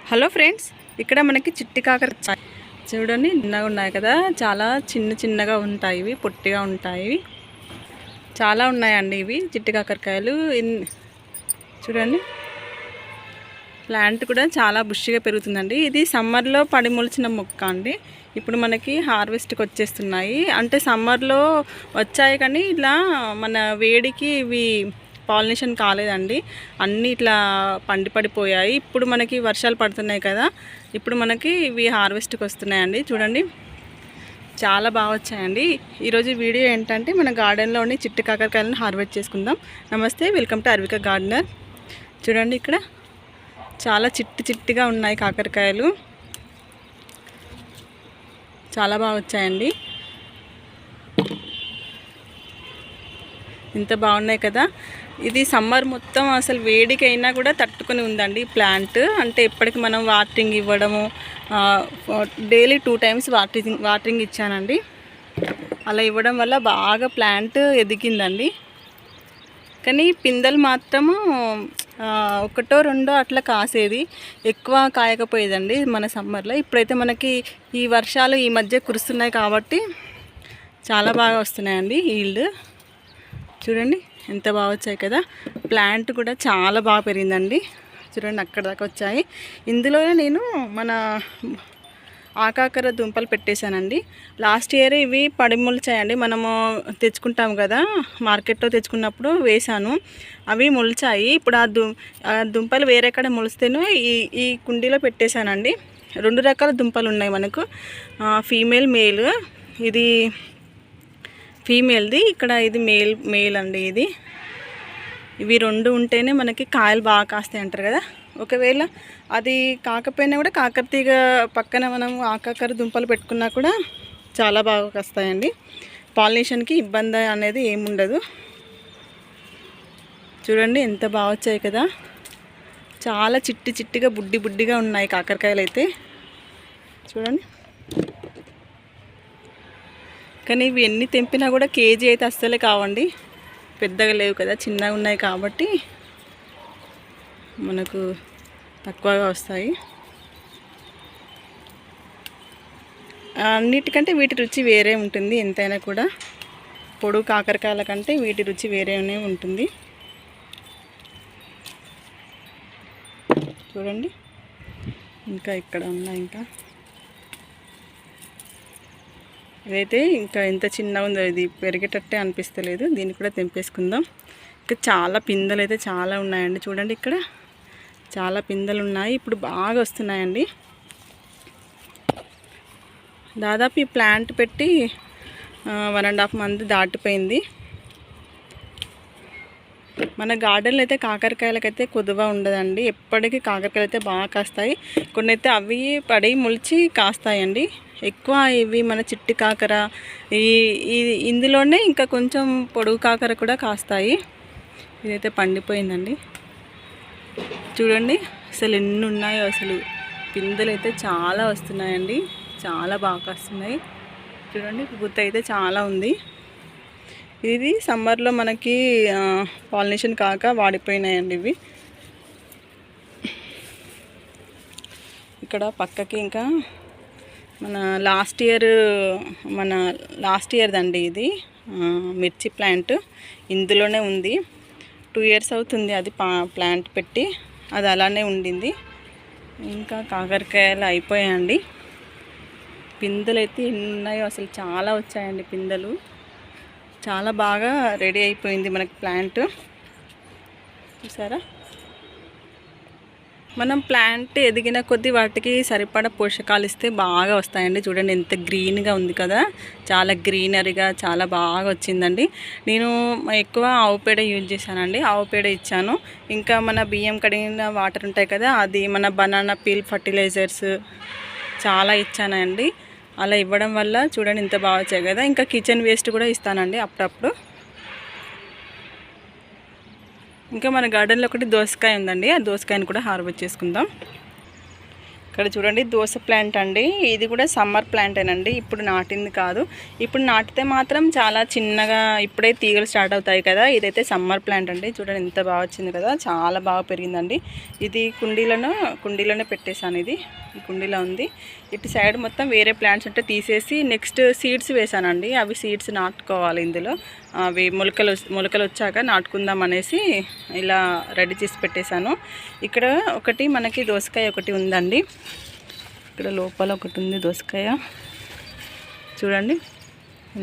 Hello friends ఇక్కడ మనకి చిట్టి కాకర చూడండి నిన్నగా ఉన్నాయి కదా చాలా చిన్న చిన్నగా ఉంటాయి ఇవి పొట్టిగా ఉంటాయి. చాలా ఉన్నాయండి ఇవి చిట్టి కాకరకాయలు ఇన్- చూడండి. ప్లాంట్ కూడా చాలా బుష్గా పెరుగుతుందండి. ఇది సమ్మర్లో పడి మొలిచిన మొక్క అండి. ఇప్పుడు మనకి హార్వెస్ట్కి వచ్చేస్తున్నాయి. అంటే సమ్మర్లో వచ్చాయి కానీ ఇలా మన వేడికి ఇవి పాలినేషన్ కాలేదండి. అన్నీ ఇట్లా పండి పడిపోయాయి. ఇప్పుడు మనకి వర్షాలు పడుతున్నాయి కదా. ఇప్పుడు మనకి ఇవి హార్వెస్ట్కి వస్తున్నాయండి. చూడండి. చాలా బాగా వచ్చాయండి. ఈరోజు వీడియో ఏంటంటే మన గార్డెన్లోని చిట్టు కాకరకాయలను హార్వెస్ట్ చేసుకుందాం. నమస్తే. Welcome to Arvika gardener. చూడండి ఇక్కడ. చాలా చిట్టి చిట్టిగా ఉన్నాయి కాకరకాయలు. చాలా బాగా వచ్చాయండి. ఇంత బాగున్నాయి కదా. ఇది సమ్మర్ మొత్తం అసలు వేడికైనా కూడా తట్టుకొని ఉందండి ప్లాంట్. అంటే ఎప్పటికి మనం వాటరింగ్ ఇవ్వడము daily two times watering watering ఇచ్చానండి. అలా ఇవ్వడం వల్ల బాగా ప్లాంట్ ఎదిగిందండి. కానీ పిందెలు మాత్రము ఒకటో రెండో అట్లా కాసేది. ఎక్కువ కాయకపోయేదండి మన సమ్మర్లో. ఇప్పుడైతే మనకి ఈ వర్షాలు ఈ మధ్య కురుస్తున్నాయి కాబట్టి చాలా బాగా వస్తున్నాయండి ఈల్డ్. చూడండి ఎంత బాగా వచ్చాయి కదా. ప్లాంట్ కూడా చాలా బాగా పెరిగిందండి. చూడండి అక్కడ దాకా వచ్చాయి. ఇందులోనే నేను మన ఆకాకర దుంపలు పెట్టేశానండి. లాస్ట్ ఇయర్ ఇవి పడిమొలిచాయండి మనము తెచ్చుకుంటాం కదా మార్కెట్లో తెచ్చుకున్నప్పుడు వేశాను. అవి మొలిచాయి. ఇప్పుడు ఆ దు ఆ దుంపలు వేరేక్కడ మొలిస్తేనే ఈ ఈ కుండీలో పెట్టేశానండి. రెండు రకాల దుంపలు ఉన్నాయి మనకు. ఫీమేల్ మేల్ ఇది ఫీమేల్ది. ఇక్కడ ఇది మేల్ మేల్ అండి ఇది. ఇవి రెండు ఉంటేనే మనకి కాయలు బాగా కాస్తాయి అంటారు కదా. ఒకవేళ అది కాకపోయినా కూడా కాకరతీగ పక్కన మనం ఆకాకర దుంపలు పెట్టుకున్నా కూడా చాలా బాగా కాస్తాయండి. పాలినేషన్కి ఇబ్బంది అనేది ఏముండదు. చూడండి ఎంత బాగా వచ్చాయి కదా. చాలా చిట్టి చిట్టిగా బుడ్డి బుడ్డిగా ఉన్నాయి కాకరకాయలు అయితే చూడండి. కానీ ఇవి ఎన్ని తెంపినా కూడా కేజీ అయితే అస్సలే కావండి. పెద్దగా లేవు కదా చిన్నగా ఉన్నాయి కాబట్టి మనకు తక్కువగా వస్తాయి. అన్నిటికంటే వీటి రుచి వేరే ఉంటుంది ఎంతైనా కూడా. పొడు కాకరకాయల కంటే వీటి రుచి వేరేనే ఉంటుంది. చూడండి. ఇంకా ఇక్కడ ఉన్నాయి ఇంకా. ఇదైతే ఇంకా ఎంత చిన్నగా ఉందో ఇది పెరిగేటట్టే అనిపిస్తలేదు. దీన్ని కూడా తెంపేసుకుందాం. ఇంకా చాలా పిందెలు అయితే చాలా ఉన్నాయండి. చూడండి ఇక్కడ. చాలా పిందెలు ఉన్నాయి. ఇప్పుడు బాగా వస్తున్నాయండి. దాదాపు ఈ ప్లాంట్ పెట్టి వన్ అండ్ హాఫ్ మంత్ దాటిపోయింది. మన గార్డెన్లో అయితే కాకరకాయలకైతే కుదువ ఉండదండి. ఎప్పటికీ కాకరకాయలు అయితే బాగా కాస్తాయి. కొన్ని అయితే అవి పడి ములిచి కాస్తాయండి. ఎక్కువ ఇవి మన చిట్టి కాకర ఈ ఇందులోనే ఇంకా కొంచెం పొడుగు కాకర కూడా కాస్తాయి. ఇదైతే పండిపోయిందండి. చూడండి అసలు ఎన్ని ఉన్నాయో అసలు. పిందెలు అయితే చాలా వస్తున్నాయండి. చాలా బాగా వస్తున్నాయి చూడండి గుత్త అయితే చాలా ఉంది. ఇది సమ్మర్లో మనకి పాలినేషన్ కాక వాడిపోయినాయండి ఇవి. ఇక్కడ పక్కకి ఇంకా మన లాస్ట్ ఇయర్ మన లాస్ట్ ఇయర్ది అండి ఇది మిర్చి ప్లాంట్ ఇందులోనే ఉంది. టూ ఇయర్స్ అవుతుంది అది ప్లాంట్ పెట్టి. అది అలానే ఉండింది. ఇంకా కాకరకాయలు అయిపోయాయండి. పిందెలు అయితే ఉన్నాయో అసలు చాలా వచ్చాయండి పిందెలు. చాలా బాగా రెడీ అయిపోయింది మనకి ప్లాంట్. చూసారా? మనం ప్లాంట్ ఎదిగిన కొద్దీ వాటికి సరిపడా పోషకాలు ఇస్తే బాగా వస్తాయండి. చూడండి ఎంత గ్రీన్గా ఉంది కదా. చాలా గ్రీనరీగా చాలా బాగా వచ్చిందండి. నేను ఎక్కువ ఆవు పేడ యూజ్ చేశానండి. ఆవు పేడ ఇచ్చాను. ఇంకా మన బియ్యం కడిగిన వాటర్ ఉంటాయి కదా అది మన బనానా పీల్ ఫర్టిలైజర్స్ చాలా ఇచ్చానండి. అలా ఇవ్వడం వల్ల చూడండి ఇంత బాగా వచ్చాయి కదా. ఇంకా కిచెన్ వేస్ట్ కూడా ఇస్తానండి అప్పుడప్పుడు. ఇంకా మన గార్డెన్లో ఒకటి దోసకాయ ఉందండి. ఆ దోసకాయని కూడా హార్వెస్ట్ చేసుకుందాం. ఇక్కడ చూడండి దోస ప్లాంట్ అండి. ఇది కూడా సమ్మర్ ప్లాంటేనండి ఇప్పుడు నాటింది కాదు. ఇప్పుడు నాటితే మాత్రం చాలా చిన్నగా ఇప్పుడే తీగలు స్టార్ట్ అవుతాయి కదా. ఇదైతే సమ్మర్ ప్లాంట్ అండి. చూడండి ఎంత బాగా వచ్చింది కదా. చాలా బాగా పెరిగిందండి. ఇది కుండీలను కుండీలోనే పెట్టేశాను ఇది. ఈ కుండీలో ఉంది. ఇటు సైడ్ మొత్తం వేరే ప్లాంట్స్ ఉంటే తీసేసి నెక్స్ట్ సీడ్స్ వేసానండి అవి సీడ్స్ నాటుకోవాలి ఇందులో. అవి మొలకలు మొలకలు వచ్చాక నాటుకుందాం అనేసి ఇలా రెడీ చేసి పెట్టేశాను. ఇక్కడ ఒకటి మనకి దోసకాయ ఒకటి ఉందండి. ఇక్కడ లోపల ఒకటి ఉంది దోసకాయ. చూడండి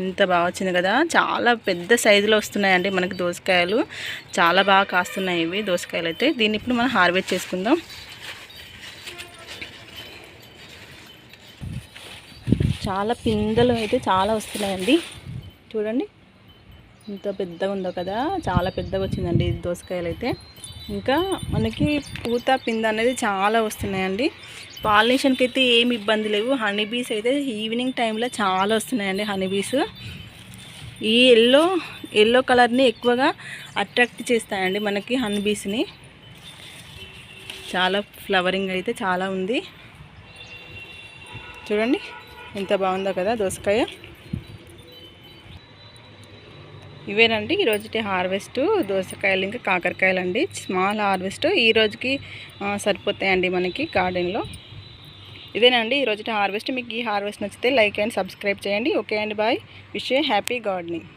ఎంత బాగా వచ్చింది కదా. చాలా పెద్ద సైజులో వస్తున్నాయండి మనకి దోసకాయలు. చాలా బాగా కాస్తున్నాయి ఇవి దోసకాయలు అయితే. దీన్ని ఇప్పుడు మనం హార్వెస్ట్ చేసుకుందాం. చాలా పిందెలు అయితే చాలా వస్తున్నాయండి. చూడండి ఇంత పెద్దగా ఉందో కదా. చాలా పెద్దగా వచ్చిందండి దోసకాయలు అయితే. ఇంకా మనకి పూత పింద అనేది చాలా వస్తున్నాయండి. పాలినేషన్కి అయితే ఏమి ఇబ్బంది లేవు. హనీ బీస్ అయితే ఈవినింగ్ టైంలో చాలా వస్తున్నాయండి హనీ బీస్ ఈ ఎల్లో ఎల్లో కలర్ని ఎక్కువగా అట్రాక్ట్ చేస్తాయండి మనకి హనీ బీస్ని చాలా ఫ్లవరింగ్ అయితే చాలా ఉంది. చూడండి ఎంత బాగుందో కదా దోసకాయ. ఇవేనండి ఈరోజుకి హార్వెస్ట్ దోసకాయలు ఇంకా కాకరకాయలు అండి స్మాల్ హార్వెస్ట్ ఈ రోజుకి సరిపోతాయండి మనకి గార్డెన్లో. ఇదేనండి ఈ హార్వెస్ట్. మీకు ఈ హార్వెస్ట్ నచ్చితే లైక్ అండ్ సబ్స్క్రైబ్ చేయండి. ఓకే అండి బాయ్. Wish happy gardening